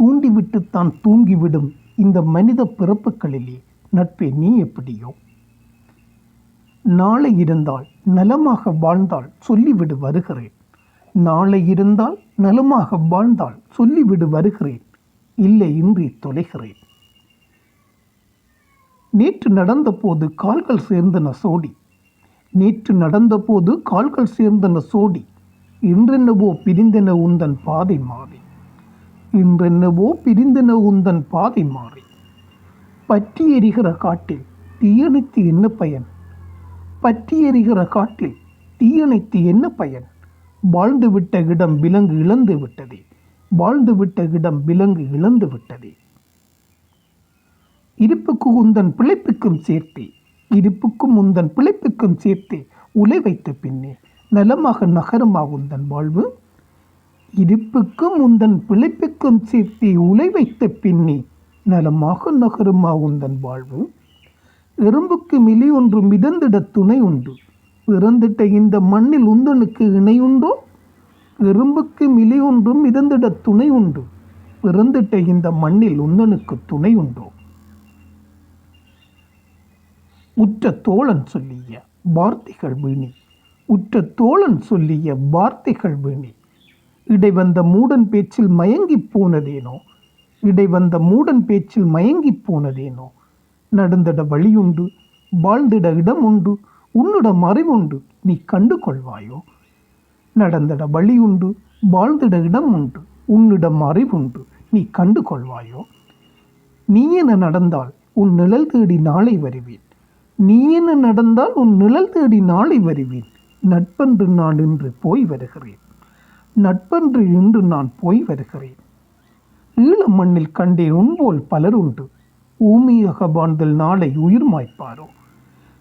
தூண்டிவிட்டுத்தான் தூங்கிவிடும் இந்த மனித பிறப்புகளிலே. நட்பே நீ எப்படியோ? நாளை இருந்தால் நலமாக வாழ்ந்தால் சொல்லிவிடு வருகிறேன். நாளை இருந்தால் நலமாக வாழ்ந்தால் சொல்லிவிடு வருகிறேன். இல்லை இன்றி தொலைகிறேன். நேற்று நடந்தபோது கால்கள் சேர்ந்தன சோடி. நேற்று நடந்தபோது கால்கள் சேர்ந்தன சோடி. இன்றென்னவோ பிரிந்தன உந்தன் பாதை மாறி. இன்றென்னவோ பிரிந்தன உந்தன் பாதை மாறி. பற்றி எரிகிற காட்டில் தீயணைத்து என்ன பயன்? பற்றி எரிகிற காட்டில் தீயணைத்து என்ன பயன்? வாழ்ந்துவிட்ட இடம் விலங்கு இழந்து விட்டதே. வாழ்ந்துவிட்ட இடம் விலங்கு இழந்து விட்டதே. இருப்புக்கு உந்தன் பிழைப்புக்கும் சேர்த்தே. இருப்புக்கும் உந்தன் பிழைப்புக்கும் சேர்த்தே உலை வைத்த பின்னே நலமாக நகரமாக உந்தன் வாழ்வு? இருப்புக்கும் உந்தன் பிழைப்புக்கும் சேர்த்தி உலை வைத்த பின்னி நலமாக நகருமா உந்தன் வாழ்வு? எறும்புக்கு மிலி ஒன்று மிதந்திட துணை உண்டு. பிறந்திட்ட இந்த மண்ணில் உந்தனுக்கு இணையுண்டோ எறும்புக்கு மிலி ஒன்றும் மிதந்திட துணை உண்டு. பிறந்திட்ட இந்த மண்ணில் உந்தனுக்கு துணை உண்டோ? உற்ற தோழன் சொல்லிய வார்த்தைகள் வீணி. உற்ற தோழன் சொல்லிய வார்த்தைகள் வீணி. இடை வந்த மூடன் பேச்சில் மயங்கிப் போனதேனோ? இடை வந்த மூடன் பேச்சில் மயங்கிப் போனதேனோ? நடந்திட வழியுண்டு வாழ்ந்திட இடம் உண்டு உன்னிடம் அறிவுண்டு நீ கண்டு கொள்வாயோ நடந்திட வழியுண்டு வாழ்ந்திட இடம் உண்டு உன்னிடம் அறிவுண்டு நீ கண்டு கொள்வாயோ நீ என நடந்தால் உன் நிழல் தேடி நாளை வருவேன். நீ என நடந்தால் உன் நிழல் தேடி நாளை வருவேன். நட்பன்று நான் இன்று போய் வருகிறேன். நட்பன்று இன்று நான் போய் வருகிறேன். ஈழ மண்ணில் கண்டேன் உன்போல் பலருண்டு ஊமியாக வாழ்ந்தல் நாளை உயிர் மாய்ப்பாரோ?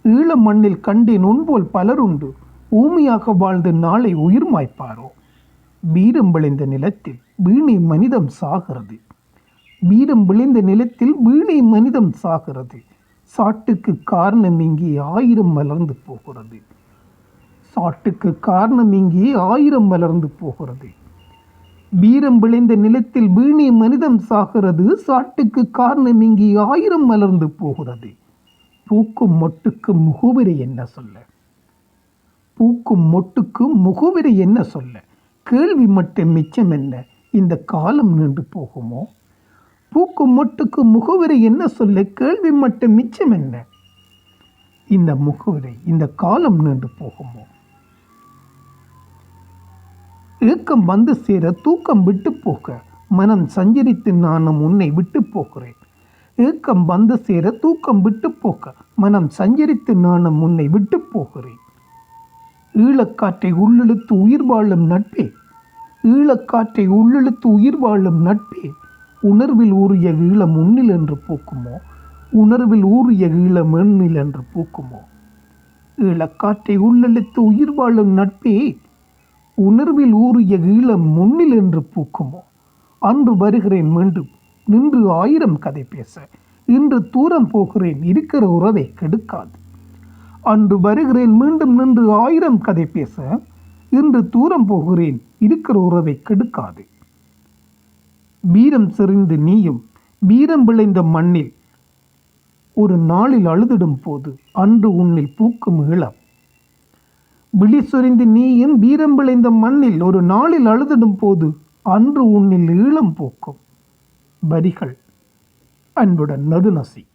ஈழ மண்ணில் கண்டேன் உன்போல் பலருண்டு ஊமியாக வாழ்ந்து நாளை உயிர் மாய்ப்பாரோ? வீரம் விளைந்த நிலத்தில் வீணை மனிதம் சாகிறது. வீரம் விளைந்த நிலத்தில் வீணை மனிதம் சாகிறது. சாட்டுக்கு காரணம் இங்கே ஆயிரம் மலர்ந்து போகிறது. சாட்டுக்கு காரணம் இங்கே ஆயிரம் மலர்ந்து போகிறது. வீரம் விளைந்த நிலத்தில் வீணி மனிதம் சாகிறது சாட்டுக்கு காரணம் இங்கே ஆயிரம் மலர்ந்து போகிறது. பூக்கும் மொட்டுக்கு முகவரி என்ன சொல்ல? பூக்கும் மொட்டுக்கு முகவரி என்ன சொல்ல? கேள்வி மட்டும் மிச்சம் என்ன? இந்த காலம் நின்று போகுமோ? பூக்கும் மொட்டுக்கு முகவரி என்ன சொல்ல? கேள்வி மட்டும் மிச்சம் என்ன? இந்த முகவரி இந்த காலம் நின்று போகுமோ? ஏக்கம் வந்து சேர தூக்கம் விட்டு போக மனம் சஞ்சரித்து நானும் உன்னை விட்டு போகிறேன். ஏக்கம் வந்து சேர தூக்கம் விட்டு போக மனம் சஞ்சரித்து நானும் உன்னை விட்டு போகிறேன். ஈழக்காற்றை உள்ளிழுத்து உயிர் வாழும் நட்பே ஈழக்காற்றை உள்ளிழுத்து உயிர் வாழும் நட்பே உணர்வில் ஊறிய ஈழம் உன்னில் என்று பூக்குமோ உணர்வில் ஊறிய ஈழம் எண்ணில் என்று பூக்குமோ. ஈழக்காற்றை உள்ளிழுத்து உயிர் வாழும் நட்பே உணர்வில் ஊறிய ஈழம் முன்னில் என்று பூக்குமோ? அன்று வருகிறேன் மீண்டும். நின்று ஆயிரம் கதை பேச. இன்று தூரம் போகிறேன் இருக்கிற உறவை கெடுக்காது. அன்று வருகிறேன் மீண்டும் நின்று ஆயிரம் கதை பேச. இன்று தூரம் போகிறேன் இருக்கிற உறவை கெடுக்காது. வீரம் செறிந்து நீயும் வீரம் விளைந்த மண்ணில் ஒரு நாளில் அழுதிடும் போது அன்று உன்னில் பூக்கும் ஈழம் விழி சொரிந்து நீயும் வீரம் விளைந்த மண்ணில் ஒரு நாளில் அழுதிடும் போது அன்று உன்னில் ஈழம் போக்கும். வரிகள். அன்புடன் நதுநசி.